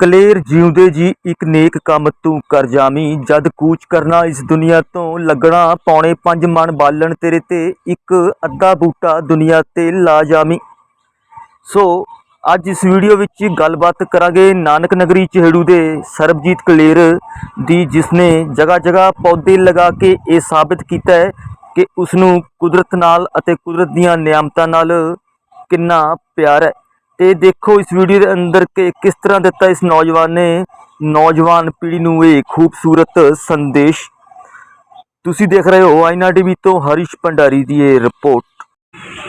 ਕਲੇਰ ਜਿਉਂਦੇ ਜੀ ਇੱਕ ਨੇਕ ਕੰਮ ਤੂੰ ਕਰ ਜਾਮੀ ਜਦ ਕੂਚ ਕਰਨਾ ਇਸ ਦੁਨੀਆ ਤੋਂ ਲੱਗਣਾ, ਪੌਣੇ ਪੰਜ ਮਣ ਬਾਲਣ ਤੇਰੇ ਤੇ ਇੱਕ ਅੱਧਾ ਬੂਟਾ ਦੁਨੀਆ ਤੇ ਲਾ ਜਾਮੀ ਸੋ, ਅੱਜ ਇਸ ਵੀਡੀਓ ਵਿੱਚ ਗੱਲਬਾਤ ਕਰਾਂਗੇ ਨਾਨਕ ਨਗਰੀ ਚਿਹੜੂ ਦੇ ਸਰਬਜੀਤ ਕਲੇਰ ਦੀ ਜਿਸ ਨੇ ਜਗ੍ਹਾ ਜਗ੍ਹਾ ਪੌਦੇ ਲਗਾ ਕੇ ਇਹ ਸਾਬਿਤ ਕੀਤਾ ਹੈ ਕਿ ਉਸ ਨੂੰ ਕੁਦਰਤ ਨਾਲ ਅਤੇ ਕੁਦਰਤ ਦੀਆਂ ਨਿਆਮਤਾਂ ਨਾਲ ਕਿੰਨਾ ਪਿਆਰ ਹੈ। ਤੇ ਦੇਖੋ ਇਸ ਵੀਡੀਓ ਦੇ ਅੰਦਰ ਕਿ ਕਿਸ ਤਰ੍ਹਾਂ ਦਿੱਤਾ ਇਸ ਨੌਜਵਾਨ ਨੇ। ਨੌਜਵਾਨ ਪੀੜ੍ਹੀ ਨੂੰ ਇਹ ਖੂਬਸੂਰਤ ਸੰਦੇਸ਼। ਤੁਸੀਂ ਦੇਖ ਰਹੇ ਹੋ ਆਈਨਾ ਟੀਵੀ ਤੋਂ ਹਰੀਸ਼ ਭੰਡਾਰੀ ਦੀ ਇਹ ਰਿਪੋਰਟ।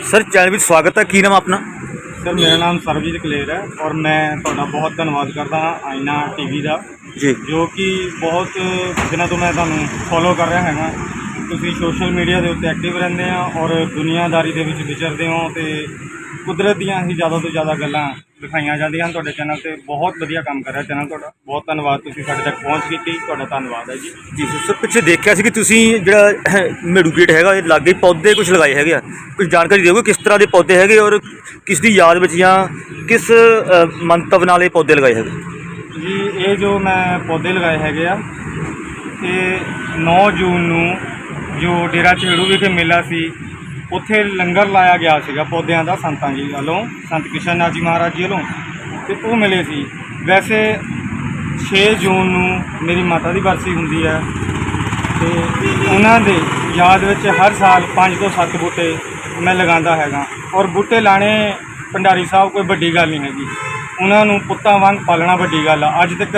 ਸਰ ਚੈਨਲ ਵਿੱਚ ਸਵਾਗਤ ਹੈ। ਕੀ ਨਾਮ ਆਪਣਾ? ਸਰ ਮੇਰਾ ਨਾਮ ਸਰਬਜੀਤ ਕਲੇਰ ਹੈ ਔਰ ਮੈਂ ਤੁਹਾਡਾ ਬਹੁਤ ਧੰਨਵਾਦ ਕਰਦਾ ਹਾਂ ਆਇਨਾ ਟੀਵੀ ਦਾ। ਜੀ। ਜੋ ਕਿ ਬਹੁਤ ਦਿਨਾਂ ਤੋਂ ਮੈਂ ਤੁਹਾਨੂੰ ਫੋਲੋ ਕਰ ਰਿਹਾ ਹੈਗਾ। ਤੁਸੀਂ ਸੋਸ਼ਲ ਮੀਡੀਆ ਦੇ ਉੱਤੇ ਐਕਟਿਵ ਰਹਿੰਦੇ ਆ ਔਰ ਦੁਨੀਆਦਾਰੀ ਦੇ ਵਿੱਚ ਵਿਚਰਦੇ ਹੋ ਤੇ ਕੁਦਰਤ ਦੀਆਂ ਹੀ ਜ਼ਿਆਦਾ ਤੋਂ ਜ਼ਿਆਦਾ ਗੱਲਾਂ ਦਿਖਾਈਆਂ ਜਾਂਦੀਆਂ ਹਨ ਤੁਹਾਡੇ ਚੈਨਲ ਤੇ। ਬਹੁਤ ਵਧੀਆ ਕੰਮ ਕਰ ਰਿਹਾ ਚੈਨਲ ਤੁਹਾਡਾ। ਬਹੁਤ ਧੰਨਵਾਦ ਤੁਸੀਂ ਸਾਡੇ ਤੱਕ ਪਹੁੰਚ ਕੀਤੀ। ਤੁਹਾਡਾ ਧੰਨਵਾਦ ਹੈ ਜੀ। ਜੀ ਸਰ, ਪਿੱਛੇ ਦੇਖਿਆ ਸੀ ਕਿ ਤੁਸੀਂ ਜਿਹੜਾ ਮੇੜੂ ਗੇਟ ਹੈਗਾ ਇਹ ਲਾਗੇ ਪੌਦੇ ਕੁਝ ਲਗਾਏ ਹੈਗੇ ਆ। ਕੁਝ ਜਾਣਕਾਰੀ ਦਿਓਗੇ ਕਿਸ ਤਰ੍ਹਾਂ ਦੇ ਪੌਦੇ ਹੈਗੇ ਔਰ ਕਿਸ ਦੀ ਯਾਦ ਵਿੱਚ ਜਾਂ ਕਿਸ ਮੰਤਵ ਨਾਲ ਇਹ ਪੌਦੇ ਲਗਾਏ ਹੈਗੇ? ਜੀ ਇਹ ਜੋ ਮੈਂ ਪੌਦੇ ਲਗਾਏ ਹੈਗੇ ਆ ਇਹ 9 ਜੂਨ ਨੂੰ ਜੋ ਡੇਰਾ ਚੇੜੂ ਵਿਖੇ ਮੇਲਾ ਸੀ ਉੱਥੇ ਲੰਗਰ ਲਾਇਆ ਗਿਆ ਸੀਗਾ ਪੌਦਿਆਂ ਦਾ ਸੰਤਾਂ ਜੀ ਵੱਲੋਂ, ਸੰਤ ਕਿਸ਼ਨ ਨਾਥ ਜੀ ਮਹਾਰਾਜ ਜੀ ਵੱਲੋਂ, ਤੇ ਉਹ ਮਿਲੇ ਸੀ। ਵੈਸੇ 6 ਜੂਨ ਨੂੰ ਮੇਰੀ ਮਾਤਾ ਦੀ ਬਰਸੀ ਹੁੰਦੀ ਹੈ, ਤੇ ਉਹਨਾਂ ਦੇ ਯਾਦ ਵਿੱਚ ਹਰ ਸਾਲ 5 ਤੋਂ 7 ਬੂਟੇ ਮੈਂ ਲਗਾਉਂਦਾ ਹੈਗਾ। ਔਰ ਬੂਟੇ ਲਾਣੇ ਭੰਡਾਰੀ ਸਾਹਿਬ ਕੋਈ ਵੱਡੀ ਗੱਲ ਨਹੀਂ ਹੈਗੀ। ਉਹਨਾਂ ਨੂੰ ਪੁੱਤਾਂ ਵਾਂਗ ਪਾਲਣਾ ਵੱਡੀ ਗੱਲ ਆ। ਅੱਜ ਤੱਕ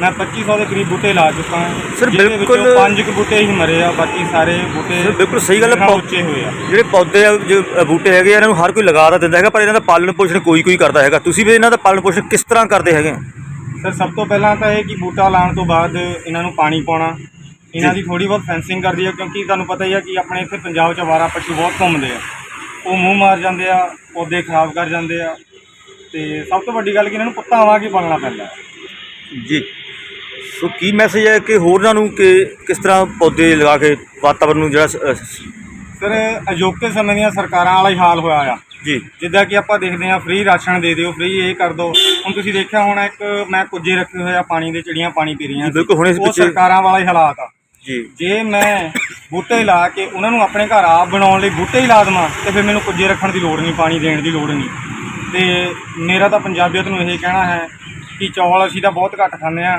ਮੈਂ 2500 ਦੇ ਕਰੀਬ ਬੂਟੇ ਲਾ ਚੁੱਕਾ ਹਾਂ। ਜਿਹਦੇ ਬਿਲਕੁਲ- ਪੰਜ ਕੁ ਬੂਟੇ ਹੀ ਮਰੇ ਆ ਬਾਕੀ ਸਾਰੇ ਬੂਟੇ ਸਰ ਬਿਲਕੁਲ ਸਹੀ ਗੱਲ ਬਹੁਤ ਪੌ- ਹੋਏ ਆ। ਜਿਹੜੇ ਪੌਦੇ ਆ ਜੋ ਅ, ਬੂਟੇ ਹੈਗੇ ਆ, ਇਹਨਾਂ ਨੂੰ ਹਰ ਕੋਈ ਲਗਾ ਤਾਂ ਦਿੰਦਾ ਹੈਗਾ ਪਰ ਇਹਨਾਂ ਦਾ ਪਾਲਣ ਪੋਸ਼ਣ ਕੋਈ ਕੋਈ ਕਰਦਾ ਹੈਗਾ। ਤੁਸੀਂ ਵੀ ਇਹਨਾਂ ਦਾ ਪਾਲਣ ਪੋਸ਼ਣ ਕਿਸ ਤਰ੍ਹਾਂ ਕਰਦੇ ਹੈਗੇ ਆ? ਸਰ ਸਭ ਤੋਂ ਪਹਿਲਾਂ ਤਾਂ ਇਹ ਕਿ ਬੂਟਾ ਲਾਉਣ ਤੋਂ ਬਾਅਦ ਇਹਨਾਂ ਨੂੰ ਪਾਣੀ ਪਾਉਣਾ। ਇਹਨਾਂ ਦੀ ਥੋੜੀ ਬਹੁਤ ਫੈਂਸਿੰਗ ਕਰਦੀ ਆ ਕਿਉਂਕਿ ਤੁਹਾਨੂੰ ਪਤਾ ਹੀ ਆ ਕਿ ਆਪਣੇ ਇੱਥੇ ਪੰਜਾਬ 'ਚ ਆਵਾਰਾ ਪਸ਼ੂ ਬਹੁਤ ਘੁੰਮਦੇ ਆ। ਉਹ ਮੂੰਹ ਮਾਰ ਜਾਂਦੇ ਆ ਪੌਦੇ ਖਰਾਬ ਕਰ ਜਾਂਦੇ ਆ। ਤੇ ਸਭ ਤੋਂ ਵੱਡੀ ਗੱਲ ਕਿ ਇਹਨਾਂ ਨੂੰ ਪੁੱਤਾਂ ਵਾਂਗ ਹੀ ਪਾਲਣਾ ਪੈਂਦਾ। ਹੈ। ਜੀ। ਸੋ ਕੀ ਮੈਸੇਜ ਹੈ ਕਿ ਹੋਰਨਾਂ ਨੂੰ ਕਿ ਕਿਸ ਤਰ੍ਹਾਂ ਪੌਦੇ ਲਗਾ ਕੇ ਵਾਤਾਵਰਨ ਨੂੰ ਜਿਹੜਾ ਸ- ਅ, ਸਰ ਅਜੋਕੇ ਸਮੇਂ ਦੀਆਂ ਸਰਕਾਰਾਂ ਵਾਲਾ ਹੀ ਹਾਲ ਹੋਇਆ ਆ। ਜੀ। ਜਿੱਦਾਂ ਕਿ ਆਪਾਂ ਦੇਖਦੇ ਆ ਫ੍ਰੀ ਰਾਸ਼ਨ ਦੇ ਦਿਓ ਫ੍ਰੀ ਇਹ ਕਰ ਦਿਓ ਹੁਣ ਤੁਸੀਂ ਦੇਖਿਆ ਹੋਣਾ ਇੱਕ ਮੈਂ ਕੁੱਜੇ ਰੱਖੇ ਹੋਏ ਆ ਪਾਣੀ ਦੇ ਚਿੜੀਆਂ ਪਾਣੀ ਪੀ ਰਹੀਆਂ ਜੀ, ਬਿਲਕੁਲ, ਹੁਣੇ ਉਹ ਪਿੱਛੇ- ਸਰਕਾਰਾਂ ਵਾਲਾ ਹੀ ਹਾਲਾਤ ਆ। ਜੀ। ਜੇ ਮੈਂ ਬੂਟੇ ਲਾ ਕੇ ਉਹਨਾਂ ਨੂੰ ਆਪਣੇ ਘਰ ਆਪ ਬਣਾਉਣ ਲਈ ਬੂਟੇ ਹੀ ਲਾ ਦੇਵਾਂ ਤੇ ਫਿਰ ਮੈਨੂੰ ਕੁੱਜੇ ਰੱਖਣ ਦੀ ਲੋੜ ਨਹੀਂ ਪਾਣੀ ਦੇਣ ਦੀ ਲੋੜ ਨਹੀਂ। ਤੇ ਮੇਰਾ ਤਾਂ ਪੰਜਾਬੀਅਤ ਨੂੰ ਇਹ ਕਹਿਣਾ ਹੈ ਕਿ ਚੌਲ ਅਸੀਂ ਤਾਂ ਬਹੁਤ ਘੱਟ ਖਾਂਦੇ ਆ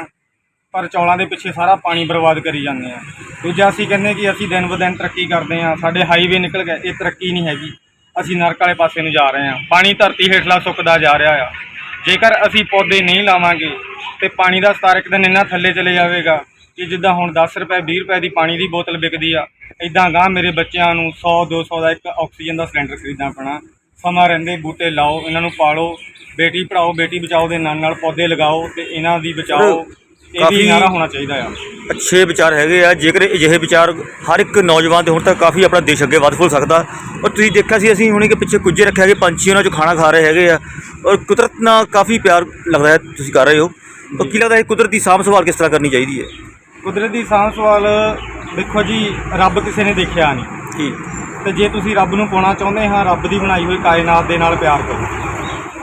ਪਰ ਚੌਲਾਂ ਦੇ ਪਿੱਛੇ ਸਾਰਾ ਪਾਣੀ ਬਰਬਾਦ ਕਰੀ ਜਾਂਦੇ ਆ ਦੂਜਾ ਅਸੀਂ ਕਹਿੰਦੇ ਕਿ ਅਸੀਂ ਦਿਨ ਬ ਦਿਨ ਤਰੱਕੀ ਕਰਦੇ ਆ ਸਾਡੇ ਹਾਈਵੇ ਨਿਕਲ ਗਏ, ਇਹ ਤਰੱਕੀ ਨਹੀਂ ਹੈਗੀ। ਅਸੀਂ ਨਰਕ ਵਾਲੇ ਪਾਸੇ ਨੂੰ ਜਾ ਰਹੇ ਆ ਪਾਣੀ ਧਰਤੀ ਹੇਠਲਾ ਸੁੱਕਦਾ ਜਾ ਰਿਹਾ ਆ। ਜੇਕਰ ਅਸੀਂ ਪੌਦੇ ਨਹੀਂ ਲਾਵਾਂਗੇ ਤੇ ਪਾਣੀ ਦਾ ਸਤਰ ਇੱਕ ਦਿਨ ਇੰਨਾ ਥੱਲੇ ਚਲੇ ਜਾਵੇਗਾ ਕਿ ਜਿੱਦਾਂ ਹੁਣ 10 ਰੁਪਏ 20 ਰੁਪਏ ਦੀ ਪਾਣੀ ਦੀ ਬੋਤਲ ਵਿਕਦੀ ਆ ਇਦਾਂ ਗਾਂ ਮੇਰੇ ਬੱਚਿਆਂ ਨੂੰ 100 200 ਦਾ ਇੱਕ ਆਕਸੀਜਨ ਦਾ ਸਿਲੰਡਰ ਖਰੀਦਣਾ ਪੈਣਾ। ਸਮਾਂ ਰਹਿੰਦੇ ਬੂਟੇ ਲਾਓ ਇਹਨਾਂ ਨੂੰ ਪਾਲੋ ਬੇਟੀ ਪੜਾਓ ਬੇਟੀ ਬਚਾਓ ਦੇ ਨਾਲ ਨਾਲ ਪੌਦੇ ਲਗਾਓ ਤੇ ਇਹਨਾਂ ਦੀ ਬਚਾਓ ਇਹ ਕਾਫੀ- ਵੀ ਨਾਰਾ ਹੋਣਾ ਚਾਹੀਦਾ ਆ। ਅੱਛੇ ਵਿਚਾਰ ਹੈਗੇ ਆ ਜੇਕਰ ਅਜਿਹੇ ਵਿਚਾਰ ਹਰ ਇੱਕ ਨੌਜਵਾਨ ਦੇ ਹੁਣ ਤੱਕ ਕਾਫੀ ਆਪਣਾ ਦੇਸ਼ ਅੱਗੇ ਵੱਧ ਫੁੱਲ ਸਕਦਾ। ਔਰ ਤੁਸੀਂ ਦੇਖਿਆ ਸੀ ਅਸੀਂ ਹੁਣੇ ਕਿ ਪਿੱਛੇ ਕੁੱਜੇ ਰੱਖੇ ਹੈਗੇ ਪੰਛੀ ਉਹਨਾਂ 'ਚੋਂ ਖਾਣਾ ਖਾ ਰਹੇ ਹੈਗੇ ਆ ਔਰ ਕੁਦਰਤ ਨਾਲ ਕਾਫੀ ਪਿਆਰ ਲੱਗਦਾ ਹੈ ਤੁਸੀਂ ਕਰ ਰਹੇ ਹੋ। ਤਾਂ ਕੀ ਲੱਗਦਾ ਹੈ ਕੁਦਰਤ ਦੀ ਸਾਂਭ ਸੰਭਾਲ ਕਿਸ ਤਰ੍ਹਾਂ ਕਰਨੀ ਚਾਹੀਦੀ ਹੈ? ਕੁਦਰਤ ਦੀ ਸਾਂਭ ਸੰਭਾਲ ਦੇਖੋ ਜੀ ਰੱਬ ਕਿਸੇ ਨੇ ਦੇਖਿਆ ਨਹੀਂ। ਜੀ। ਤੇ ਜੇ ਤੁਸੀਂ ਰੱਬ ਨੂੰ ਪਾਉਣਾ ਚਾਹੁੰਦੇ ਹਾਂ ਰੱਬ ਦੀ ਬਣਾਈ ਹੋਈ ਕਾਇਨਾਤ ਦੇ ਨਾਲ ਪਿਆਰ ਕਰੋ।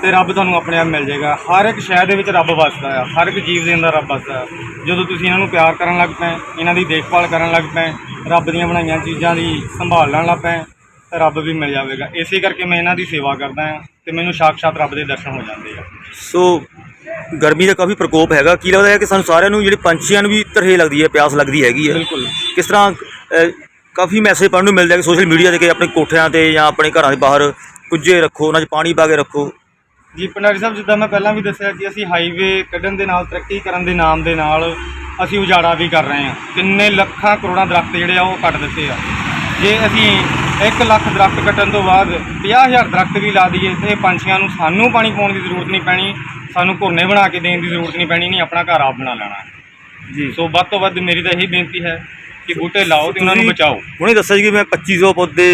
ਤੇ ਰੱਬ ਤੁਹਾਨੂੰ ਆਪਣੇ ਆਪ ਮਿਲ ਜਾਏਗਾ। ਹਰ ਇੱਕ ਸ਼ੈ ਦੇ ਵਿੱਚ ਰੱਬ ਵਸਦਾ ਆ। ਹਰ ਇੱਕ ਜੀਵ ਦੇ ਅੰਦਰ ਰੱਬ ਵਸਦਾ ਜਦੋਂ ਤੁਸੀਂ ਇਹਨਾਂ ਨੂੰ ਪਿਆਰ ਕਰਨ ਲੱਗ ਪਏ ਇਹਨਾਂ ਦੀ ਦੇਖਭਾਲ ਕਰਨ ਲੱਗ ਪਏ ਰੱਬ ਦੀਆਂ ਬਣਾਈਆਂ ਚੀਜ਼ਾਂ ਦੀ ਸੰਭਾਲ ਲੈਣ ਲੱਗ ਪਏ ਤਾਂ ਰੱਬ ਵੀ ਮਿਲ ਜਾਵੇਗਾ। ਇਸੇ ਕਰਕੇ ਮੈਂ ਇਹਨਾਂ ਦੀ ਸੇਵਾ ਕਰਦਾ ਹਾਂ ਤੇ ਮੈਨੂੰ ਸਾਕਸ਼ਾਤ ਰੱਬ ਦੇ ਦਰਸ਼ਨ ਹੋ ਜਾਂਦੇ ਆ। ਸੋ ਗਰਮੀ ਦਾ ਕਾਫੀ ਪ੍ਰਕੋਪ ਹੈਗਾ। ਕੀ ਲੱਗਦਾ ਹੈ ਕਿ ਸਾਨੂੰ ਸਾਰਿਆਂ ਨੂੰ ਜਿਹੜੇ ਪੰਛੀਆਂ ਨੂੰ ਵੀ ਤਰ੍ਹੇ ਲੱਗਦੀ ਹੈ ਪਿਆਸ ਲੱਗਦੀ ਹੈਗੀ ਹੈ। ਬਿਲਕੁਲ। ਕਿਸ ਤਰ੍ਹਾਂ ਕਾਫੀ ਮੈਸੇਜ ਪੜ੍ਹਨ ਨੂੰ ਮਿਲਦਾ ਹੈ ਕਿ ਸੋਸ਼ਲ ਮੀਡੀਆ ਤੇ ਕਿ ਆਪਣੇ ਕੋਠਿਆਂ ਤੇ ਜਾਂ ਆਪਣੇ ਘਰਾਂ ਦੇ ਬਾਹਰ ਕੁੱਜੇ ਰੱਖੋ ਉਹਨਾਂ 'ਚ ਪਾਣੀ ਪਾ ਕੇ ਰੱਖੋ। ਜੀ ਪੰਡਾਰੀ ਸਾਹਿਬ ਜਿੱਦਾਂ ਮੈਂ ਪਹਿਲਾਂ ਵੀ ਦੱਸਿਆ ਕਿ ਅਸੀਂ ਹਾਈਵੇ ਕੱਢਣ ਦੇ ਨਾਲ ਤਰੱਕੀ ਕਰਨ ਦੇ ਨਾਮ ਦੇ ਨਾਲ ਅਸੀਂ ਉਜਾੜਾ ਵੀ ਕਰ ਰਹੇ ਹਾਂ। ਕਿੰਨੇ ਲੱਖਾਂ ਕਰੋੜਾਂ ਦਰਖਤ ਜਿਹੜੇ ਆ ਉਹ ਕੱਟ ਦਿੱਤੇ ਆ। ਜੇ ਅਸੀਂ 1 ਲੱਖ ਦਰਖਤ ਕੱਟਣ ਤੋਂ ਬਾਅਦ 50000 ਦਰਖਤ ਵੀ ਲਾ ਦਈਏ ਤੇ ਪੰਛੀਆਂ ਨੂੰ ਸਾਨੂੰ ਪਾਣੀ ਪਾਉਣ ਦੀ ਜ਼ਰੂਰਤ ਨਹੀਂ ਪੈਣੀ ਸਾਨੂੰ ਘੋਨੇ ਬਣਾ ਕੇ ਦੇਣ ਦੀ ਜ਼ਰੂਰਤ ਨਹੀਂ ਪੈਣੀ ਨਹੀਂ ਆਪਣਾ ਘਰ ਆਪ ਬਣਾ ਲੈਣਾ। ਜੀ। ਸੋ ਵੱਧ ਤੋਂ ਵੱਧ ਮੇਰੀ ਤਾਂ ਇਹੀ ਬੇਨਤੀ ਹੈ ਕਿ ਬੂਟੇ ਲਾਓ ਤੇ ਉਹਨਾਂ ਨੂੰ ਤੁਸੀਂ ਬਚਾਓ। ਹੁਣੇ ਦੱਸਿਆ ਜੀ ਕਿ ਮੈਂ 2500 ਪੌਦੇ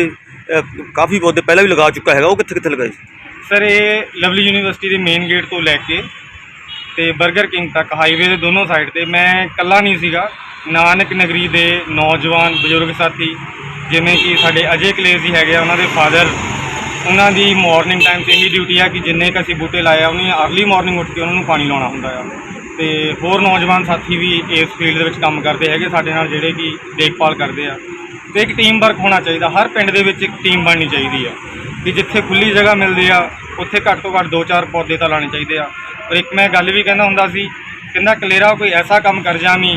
ਕਾਫੀ ਪੌਦੇ ਪਹਿਲਾਂ ਵੀ ਲਗਾ ਚੁੱਕਾ ਹੈਗਾ ਉਹ ਕਿੱਥੇ ਕਿੱਥੇ ਲਗਾਏ ਸੀ? ਸਰ ਇਹ ਲਵਲੀ ਯੂਨੀਵਰਸਿਟੀ ਦੇ ਮੇਨ ਗੇਟ ਤੋਂ ਲੈ ਕੇ ਤੇ 버ਗਰ ਕਿੰਗ ਤੱਕ ਹਾਈਵੇ ਦੇ ਦੋਨੋਂ ਸਾਈਡ ਤੇ। ਮੈਂ ਇਕੱਲਾ ਨਹੀਂ ਸੀਗਾ। ਨਾਨਕ ਨਗਰੀ ਦੇ ਨੌਜਵਾਨ ਬਜ਼ੁਰਗ ਸਾਥੀ ਜਿਵੇਂ ਕਿ ਸਾਡੇ ਅਜੇ ਕਲੇਰ ਜੀ ਹੈਗੇ ਆ ਉਹਨਾਂ ਦੇ ਫਾਦਰ ਉਹਨਾਂ ਦੀ ਮਾਰਨਿੰਗ ਟਾਈਮ ਤੇ ਇਹੀ ਡਿਊਟੀ ਆ ਕਿ ਜਿੰਨੇ ਕ ਅਸੀਂ ਬੂਟੇ ਲਾਏ ਆ ਉਹਨੇ ਅਰਲੀ ਮਾਰਨਿੰਗ ਉੱਠ ਕੇ ਉਹਨਾਂ ਨੂੰ ਪਾਣੀ ਲਾਉਣਾ ਹੁੰਦਾ ਆ। ਤੇ ਹੋਰ ਨੌਜਵਾਨ ਸਾਥੀ ਵੀ ਇਸ ਫੀਲਡ ਦੇ ਵਿੱਚ ਕੰਮ ਕਰਦੇ ਹੈਗੇ, ਸਾਡੇ ਨਾਲ ਜਿਹੜੇ ਕਿ ਦੇਖਭਾਲ ਕਰਦੇ ਆ। ਤੇ ਇੱਕ ਟੀਮ ਵਰਕ ਹੋਣਾ ਚਾਹੀਦਾ, ਹਰ ਪਿੰਡ ਦੇ ਵਿੱਚ ਇੱਕ ਟੀਮ ਬਣਨੀ ਚਾਹੀਦੀ ਆ। ਕਿ ਜਿੱਥੇ ਖੁੱਲੀ ਜਗ੍ਹਾ ਮਿਲਦੀ ਆ, ਉੱਥੇ ਘੱਟ ਤੋਂ ਘੱਟ 2-4 ਪੌਦੇ ਤਾਂ ਲਾਣੇ ਚਾਹੀਦੇ ਆ। ਔਰ ਇੱਕ ਮੈਂ ਗੱਲ ਵੀ ਕਹਿੰਦਾ ਹੁੰਦਾ ਸੀ, ਕਹਿੰਦਾ ਕਲੇਰਾ ਕੋਈ ਐਸਾ ਕੰਮ ਕਰ ਜਾਵੀਂ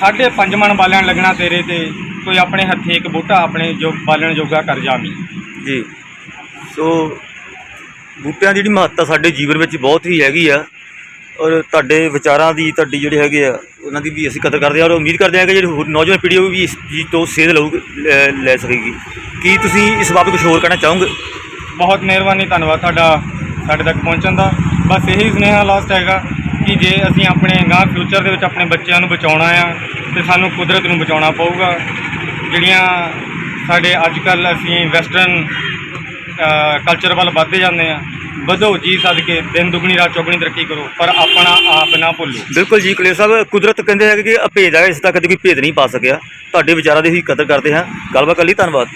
ਸਾਢੇ ਪੰਜ ਮਣ ਬਾਲਣ ਲੱਗਣਾ ਤੇਰੇ ਤੇ, ਕੋਈ ਆਪਣੇ ਹੱਥੀ ਇੱਕ ਬੂਟਾ, ਆਪਣੇ ਜੋ ਬਾਲਣ ਜੋਗਾ ਕਰ ਜਾਵੀਂ ਜੀ। ਸੋ ਬੂਟਿਆਂ ਦੀ ਜਿਹੜੀ ਮਹੱਤਤਾ ਸਾਡੇ ਜੀਵਨ ਵਿੱਚ ਬਹੁਤ ਹੀ ਹੈਗੀ ਆ। ਔਰ ਤੁਹਾਡੇ ਵਿਚਾਰਾਂ ਦੀ ਤੁਹਾਡੀ ਜਿਹੜੇ ਹੈਗੇ ਆ, ਉਹਨਾਂ ਦੀ ਵੀ ਅਸੀਂ ਕਦਰ ਕਰਦੇ ਹਾਂ ਔਰ ਉਮੀਦ ਕਰਦੇ ਹਾਂ ਕਿ ਜਿਹੜੀ ਹੋਰ ਨੌਜਵਾਨ ਪੀੜ੍ਹੀ ਉਹ ਵੀ ਇਸ ਚੀਜ਼ ਤੋਂ ਸੇਧ ਲਊ ਲੈ- ਸਕੇਗੀ। ਕੀ ਤੁਸੀਂ ਇਸ ਬਾਬਤ ਕੁਝ ਹੋਰ ਕਹਿਣਾ ਚਾਹੋਗੇ? ਬਹੁਤ ਮਿਹਰਬਾਨੀ, ਧੰਨਵਾਦ ਤੁਹਾਡਾ, ਸਾਡੇ ਤੱਕ ਪਹੁੰਚਣ ਦਾ। ਬਸ ਇਹੀ ਸੁਨੇਹਾ ਲਾਸਟ ਹੈਗਾ ਕਿ ਜੇ ਅਸੀਂ ਆਪਣੇ ਗਾਂ ਫਿਊਚਰ ਦੇ ਵਿੱਚ ਆਪਣੇ ਬੱਚਿਆਂ ਨੂੰ ਬਚਾਉਣਾ ਆ, ਤੇ ਸਾਨੂੰ ਕੁਦਰਤ ਨੂੰ ਬਚਾਉਣਾ ਪਊਗਾ। ਜਿਹੜੀਆਂ ਸਾਡੇ ਅੱਜ ਕੱਲ ਅਸੀਂ ਵੈਸਟਰਨ ਕਲਚਰ ਵੱਲ ਵੱਧਦੇ ਜਾਂਦੇ ਆ ਵਧੋ ਜੀ ਸਦਕੇ, ਦਿਨ ਦੁਗਣੀ, ਰਾਤ ਚੌਗਣੀ ਤਰੱਕੀ ਕਰੋ, ਪਰ ਆਪਣਾ ਆਪ ਨਾ ਭੁੱਲੋ। ਬਿਲਕੁਲ ਜੀ ਕਲੇਰ ਸਾਹਿਬ, ਕੁਦਰਤ ਕਹਿੰਦੇ ਹੈਗੇ ਕਿ ਅਭੇਦ ਹੈ ਇਸ ਤੱਕ ਕਦੇ ਕੋਈ ਭੇਦ ਨਹੀਂ ਪਾ ਸਕਿਆ। ਤੁਹਾਡੇ ਵਿਚਾਰਾਂ ਦੀ ਹੀ ਕਦਰ ਕਰਦੇ ਹਾਂ। ਗੱਲਬਾਤ ਕਰ ਲਈ, ਧੰਨਵਾਦ।